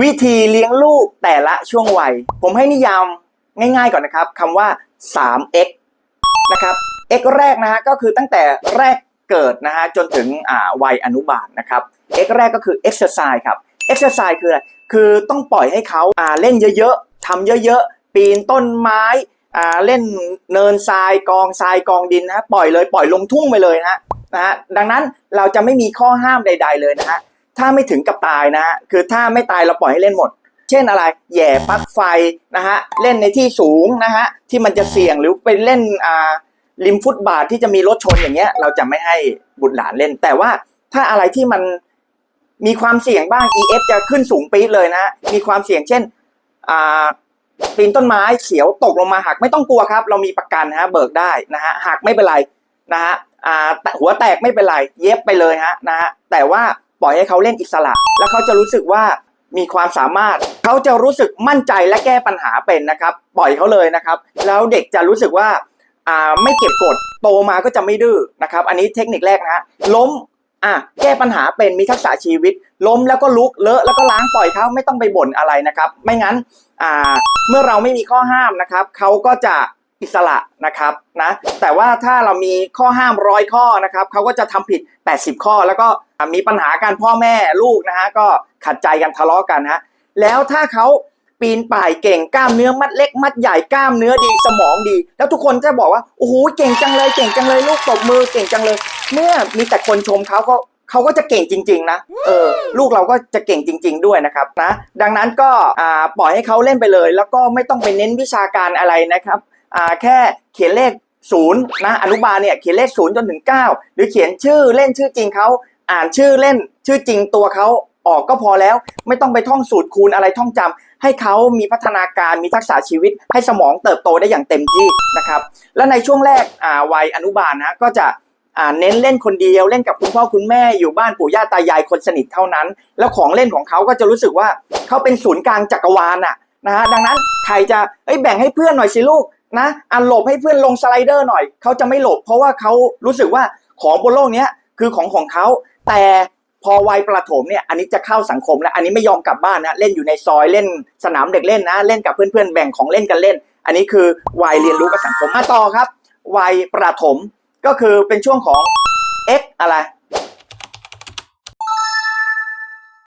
วิธีเลี้ยงลูกแต่ละช่วงวัย ผมให้นิยามง่ายๆก่อนนะครับคำว่า 3x นะครับ x แรกนะฮะก็คือตั้งแต่แรกเกิดนะฮะจนถึงวัยอนุบาลนะครับ x แรกก็คือ exercise ครับ exercise คืออะไร คือต้องปล่อยให้เขาาเล่นเยอะๆทำเยอะๆ ปีนต้นไม้เล่นเนินทรายกองทรายกองดินนะฮะปล่อยเลยปล่อยลงทุ่งไปเลยนะฮะนะฮะดังนั้นเราจะไม่มีข้อห้ามใด ๆเลยนะฮะ ถ้าไม่ถึงกับตายนะฮะคือถ้าไม่ตายเราปล่อยให้เล่นหมด เช่นอะไรแหย่ปลั๊กไฟนะฮะเล่นในที่สูงนะฮะที่มันจะเสี่ยงหรือไปเล่นอ่าริมฟุตบาทที่จะมีรถชนอย่างเงี้ย เราจะไม่ให้บุตรหลานเล่น แต่ว่าถ้าอะไรที่มันมีความเสี่ยงบ้าง EF จะขึ้นสูงปี๊ดเลยนะฮะมีความเสี่ยงเช่นอ่าปีนต้นไม้เขียวตกลงมาหักไม่ต้องกลัวครับ เรามีประกันฮะเบิกได้นะฮะหักไม่เป็นไรนะฮะอ่าหัวแตกไม่เป็นไรเย็บไปเลยฮะนะฮะแต่ว่า ปล่อยให้เขาเล่นอิสระ แล้วเขาจะรู้สึกว่ามีความสามารถ เขาจะรู้สึกมั่นใจและแก้ปัญหาเป็นนะครับ ปล่อยเขาเลยนะครับ แล้วเด็กจะรู้สึกว่าอ่าไม่เก็บกดโตมาก็จะไม่ดื้อนะครับ อันนี้เทคนิคแรกนะฮะล้มอะแก้ปัญหาเป็นมีทักษะชีวิต ล้มแล้วก็ลุกเลอะแล้วก็ล้างปล่อยเขาไม่ต้องไปบ่นอะไรนะครับ ไม่งั้นอ่าเมื่อเราไม่มีข้อห้ามนะครับเขาก็จะอิสระนะครับนะแต่ว่าถ้าเรามีข้อห้ามร้อยข้อนะครับเขาก็จะทำผิด 80 ข้อแล้วก็ มีปัญหาการพ่อแม่ลูกนะฮะก็ขัดใจกันทะเลาะกันฮะแล้วถ้าเขาปีนป่ายเก่งกล้ามเนื้อมัดเล็ก มัดใหญ่กล้ามเนื้อดีสมองดี แล้วทุกคนจะบอกว่าโอ้โหเก่งจังเลยเก่งจังเลยลูกตบมือเก่งจังเลย เมื่อมีแต่คนชมเขาก็เขาก็จะเก่งจริง ๆ นะเออลูกเราก็จะเก่งจริง ๆ ด้วยนะครับนะดังนั้นก็ปล่อยให้เขาเล่นไปเลย แล้วก็ไม่ต้องไปเน้นวิชาการอะไรนะครับแค่เขียนเลขศูนย์นะอนุบาลเนี่ยเขียนเลขศูนย์จนถึง 9 หรือเขียนชื่อเล่นชื่อจริงเขา อ่านชื่อเล่นชื่อจริงตัวเขาออกก็พอแล้ว ไม่ต้องไปท่องสูตรคูณอะไรท่องจำให้เขามีพัฒนาการมีทักษะชีวิต ให้สมองเติบโตได้อย่างเต็มที่นะครับ และในช่วงแรกวัยอนุบาลนะก็จะเน้นเล่นคนเดียวเล่นกับคุณพ่อคุณแม่อยู่บ้านปู่ย่าตายายคนสนิทเท่านั้น แล้วของเล่นของเขาก็จะรู้สึกว่าเขาเป็นศูนย์กลางจักรวาลน่ะนะฮะดังนั้นใครจะเอ้ยแบ่งให้เพื่อนหน่อยสิลูกนะอันหลบให้เพื่อนลงสไลเดอร์หน่อยเขาจะไม่หลบ เพราะว่าเขารู้สึกว่าของบนโลกเนี้ย คือของของเขาแต่พอวัยประถมเนี่ยอันนี้จะเข้าสังคมแล้วอันนี้ไม่ยอมกลับบ้านนะเล่นอยู่ในซอยเล่นสนามเด็กเล่นนะ เล่นกับเพื่อนๆแบ่งของเล่นกันเล่น อันนี้คือวัยเรียนรู้กับสังคมมาต่อครับ วัยประถมก็คือเป็นช่วงของ X อะไร